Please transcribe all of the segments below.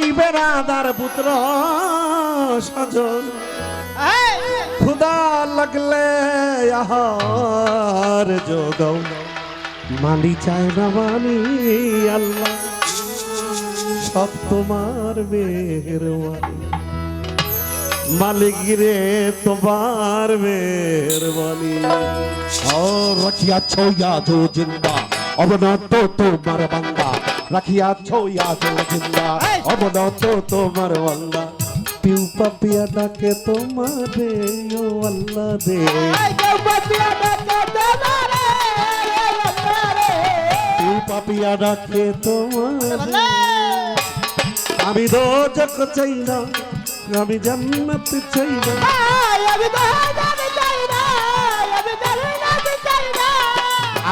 ভাই বেড়াদার পুত্র সজন খুদা লাগলে আহার যোগাও মানি চায় না মানি আল্লাহ সব তোমার মেহরবানি মালিক রে তোমার মেহরবানি और रखिया छो या जो जिंदा अब न तो तुम्हार बंदा রাখিয়াছ আজল জিন্দা অবনত তোমার আল্লাহ। পিউ পাপিয়া ডাকে তোমারে ও আল্লাহ রে। পিউ পাপিয়া ডাকে তোমারে আমি দোজক চাই না আমি জান্নাত চাই না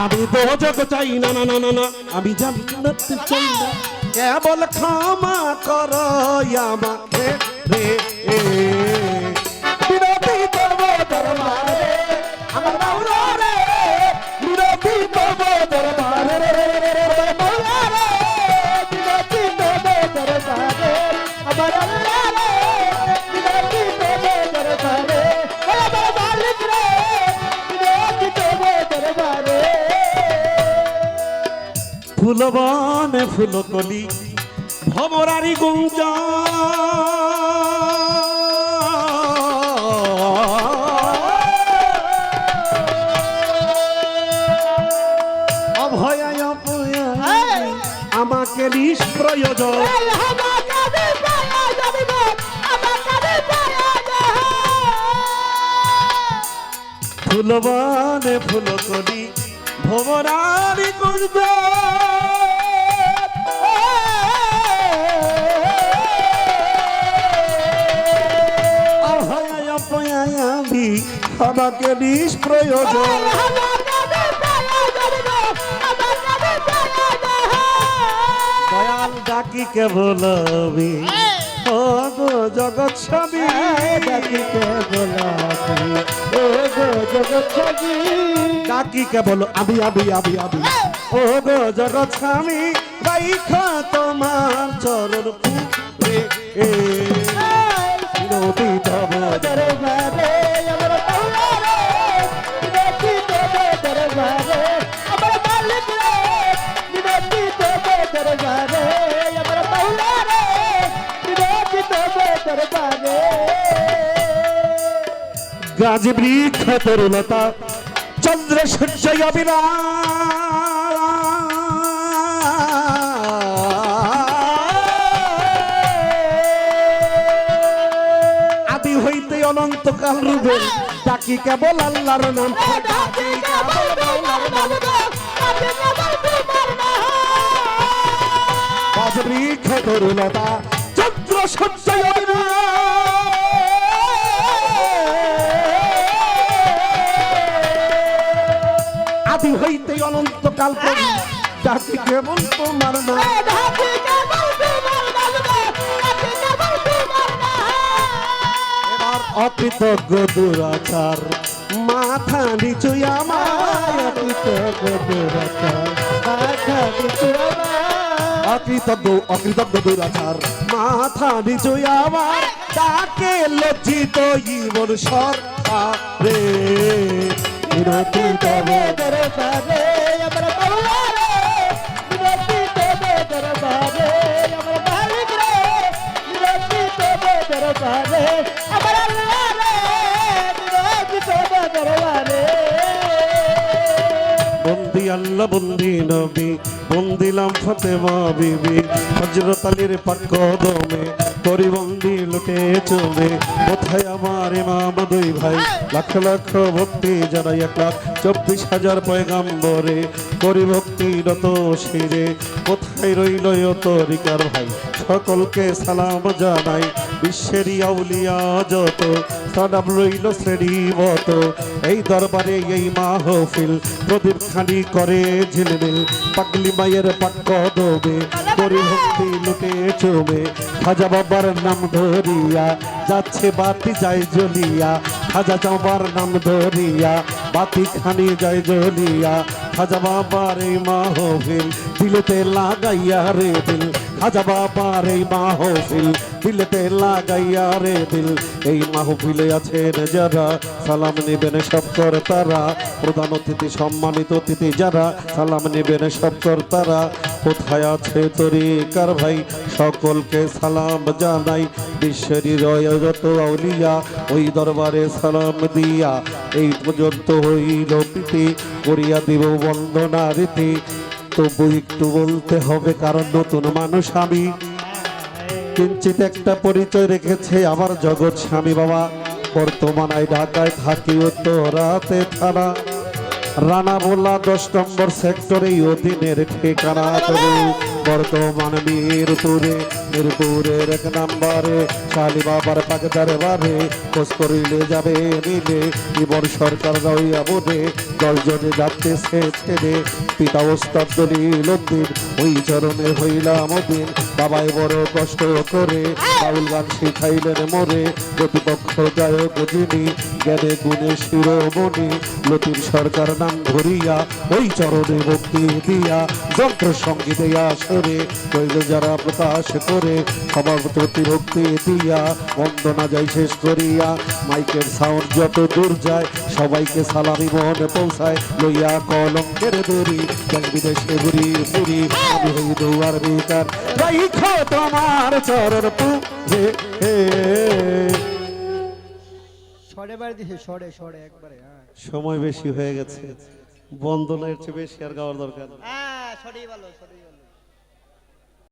আমি দোজক চাই, না না না না না। আমি জান্নাত চাই না। কেবল ক্ষমা কর আমাকে রে। বিরতি তব দরবারে, আমার মাওলা রে বিরতি তব দরবারে মাওলা রে বিরতি তব দরবারে, আমার ফুলবনে ফুলকলি ভমরারি অভয়ায় অপয়ায় আমাকে নিষ্প্রয়োজন ফুলবনে ফুলকলি ভমরারি গুঞ্জ। আমাকে নিষ্প্রয়োজন। দয়াল ডাকি কে বলবি ও গো জগৎ স্বামী ডাকি কে বলবি ও গো জগৎ স্বামী ডাকি কে বলো আবি আবি আবি আমি ও গো জগৎ স্বামী তোমার চরণ পুরে দরবারে আমার পাওয়ারে বিনতি তব দরবারে গাছ বৃক্ষ তরুলতা চন্দ্র সূর্য আদি হইতে অনন্তকাল রূপে ডাকি কেবল আল্লাহর নাম ডাকি কেবল তরুলতা চন্দ্র সূর্য আদি হইতে অনন্তকাল ডাকি কেবল তোমার এবার অকৃতজ্ঞ দুরাচার মাথা নিচু আমার অকৃতজ্ঞ দুরাচার মাথা নিচু আমার অকৃতজ্ঞ অকৃতজ্ঞ দুরাচার। মাথা নিচু আমার, তাকে লজ্জিত জীবন সরকারে বিরতি তবে দরবারে, আমার বাউলা রে বিরতি তবে দরবারে, আমার মালিক রে। বিরতি তবে দরবারে, আমার আল্লাহ রে। বিরতি তবে দরবারে। বন্দি আল্লাহ, বন্দি নবী। বন্দিলাম ফতেমা বিবি। হজরত আলীর পাক কদমে করি বন্দি লুটে চলে কোথায় আমার ইমাম দুই ভাই? লাখ লাখ ভক্তি জানাই এক লাখ। চব্বিশ হাজার পয়গাম্বরে করি ভক্তি রত শিরে। কোথায় রইল তরিকার ভাই? সকলকে সালাম জানাই বিশ্বেরই আউলিয়া যত। সদাম রইল শ্রেণি মতো। এই দরবারে এই মাহফিল প্রদীপ খানি করে ঝিলমিল। পাগলি মায়ের পাক দোবে করি ভক্তি লুটে চমে খাজা বাবার নাম ধরিয়া, যাচ্ছে বাতি যায় জ্বলিয়া খাজা চাবার নাম ধরিয়া, বাতি খানি যায় জ্বলিয়া খাজা বাবার মা হবে দিলেতে লাগাইয়া রে দিল। খাজা বাবার এই মাহফিল, দিলেতে লাগাইয়া রে দিল। এই মাহফিলে আছেন যারা, সালাম নেবেন সব তারা প্রধান অতিথি, সম্মানিত অতিথি যারা, সালাম নেবেন সব তারা কোথায় আছে তরিকার ভাই? সকলকে সালাম জানাই। বিশ্বেরই রয়ত আউলিয়া, ওই দরবারে সালাম দিয়া। এই পর্যন্ত হইল প্রীতি, করিয়া দিব বন্দনা রীতি। তবু একটু বলতে হবে, কারণ নতুন মানুষ আমি। কিঞ্চিত একটা পরিচয় রেখেছে আমার জগৎ স্বামী বাবা। বর্তমান ঢাকায় তো উত্তরাতে থানা। রানা বোলা দশ নম্বর সেক্টরে অধীনের ঠিকানা তবে বর্তমান মিরপুরে, মিরপুরের এক নাম্বারে। শালি বাবার পাকদারে বারে খোঁজ করিলে যাবে নিলে ইবর সরকার রইয়া বোধে দশজনে যাচ্ছে ছেড়ে পিতা ওস্তাদ দলিল উদ্দিন ওই চরণে হইলাম দিন বাবাই বড় কষ্ট করে বাউল গান শিখাইলেন মোরে। প্রতিপক্ষ গায়ক যিনি জ্ঞানে গুণে শিরোমণি। লতির সরকার নাম ধরিয়া ওই চরণে ভক্তি দিয়া যন্ত্র সঙ্গীতে আসরে। কইল যারা প্রকাশ করে সবার প্রতি ভক্তি দিয়া। বন্দনা যাই শেষ করিয়া, মাইকের সাউন্ড যত দূর যায় সবাইকে সালামি মনে পৌঁছায় লইয়া কলঙ্কের দড়ি দেশ বিদেশে ঘুরি ফুরি আমি হই দুয়ার বেকার রাইখো তোমার চরণ হে সরে বাড়ি দিছে সরে সরে একবারে হ্যাঁ। সময় বেশি হয়ে গেছে। বন্দনের চেয়ে বেশি আর গাওয়ার দরকার নেই। হ্যাঁ সরেই ভালো সরেই ভালো